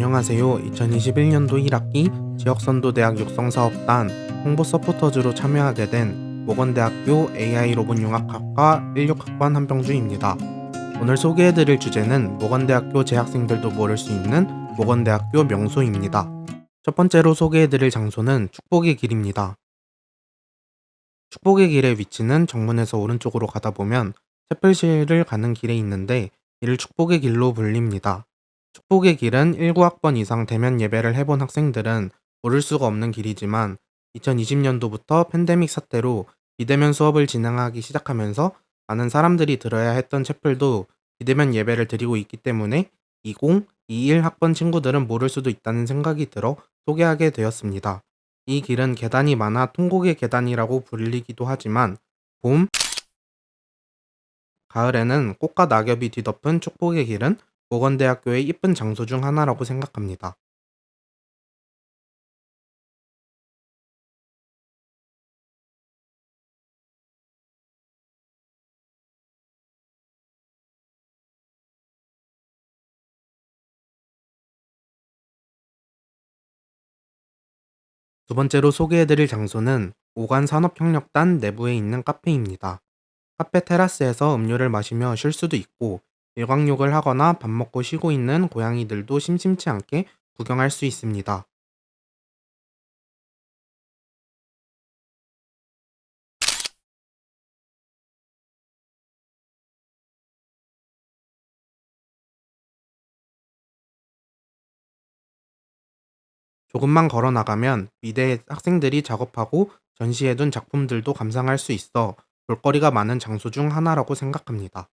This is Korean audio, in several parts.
안녕하세요. 2021년도 1학기 지역선도대학 육성사업단 홍보 서포터즈로 참여하게 된 모건대학교 AI 로봇 융합학과 16학번 한병주입니다. 오늘 소개해드릴 주제는 모건대학교 재학생들도 모를 수 있는 모건대학교 명소입니다. 첫 번째로 소개해드릴 장소는 축복의 길입니다. 축복의 길의 위치는 정문에서 오른쪽으로 가다 보면 채플실을 가는 길에 있는데 이를 축복의 길로 불립니다. 축복의 길은 19학번 이상 대면 예배를 해본 학생들은 모를 수가 없는 길이지만 2020년도부터 팬데믹 사태로 비대면 수업을 진행하기 시작하면서 많은 사람들이 들어야 했던 채플도 비대면 예배를 드리고 있기 때문에 20, 21 학번 친구들은 모를 수도 있다는 생각이 들어 소개하게 되었습니다. 이 길은 계단이 많아 통곡의 계단이라고 불리기도 하지만 봄, 가을에는 꽃과 낙엽이 뒤덮은 축복의 길은 모건대학교의 이쁜 장소 중 하나라고 생각합니다. 두 번째로 소개해드릴 장소는 오간 산업협력단 내부에 있는 카페입니다. 카페 테라스에서 음료를 마시며 쉴 수도 있고 일광욕을 하거나 밥 먹고 쉬고 있는 고양이들도 심심치 않게 구경할 수 있습니다. 조금만 걸어 나가면 미대 학생들이 작업하고 전시해둔 작품들도 감상할 수 있어 볼거리가 많은 장소 중 하나라고 생각합니다.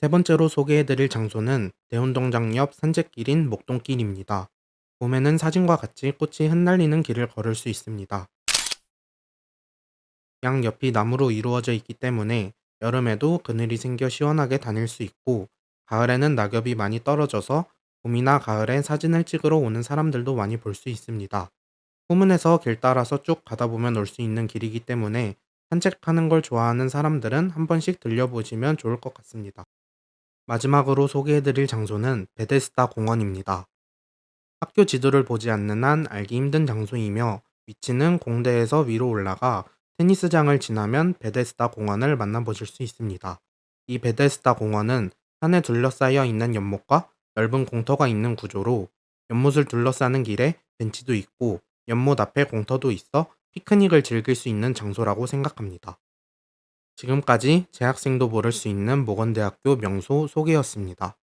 세 번째로 소개해드릴 장소는 대운동장 옆 산책길인 목동길입니다. 봄에는 사진과 같이 꽃이 흩날리는 길을 걸을 수 있습니다. 양 옆이 나무로 이루어져 있기 때문에 여름에도 그늘이 생겨 시원하게 다닐 수 있고 가을에는 낙엽이 많이 떨어져서 봄이나 가을에 사진을 찍으러 오는 사람들도 많이 볼 수 있습니다. 후문에서 길 따라서 쭉 가다 보면 올 수 있는 길이기 때문에 산책하는 걸 좋아하는 사람들은 한 번씩 들려보시면 좋을 것 같습니다. 마지막으로 소개해드릴 장소는 베데스다 공원입니다. 학교 지도를 보지 않는 한 알기 힘든 장소이며 위치는 공대에서 위로 올라가 테니스장을 지나면 베데스다 공원을 만나보실 수 있습니다. 이 베데스다 공원은 산에 둘러싸여 있는 연못과 넓은 공터가 있는 구조로 연못을 둘러싸는 길에 벤치도 있고 연못 앞에 공터도 있어 피크닉을 즐길 수 있는 장소라고 생각합니다. 지금까지 재학생도 모를 수 있는 모건대학교 명소 소개였습니다.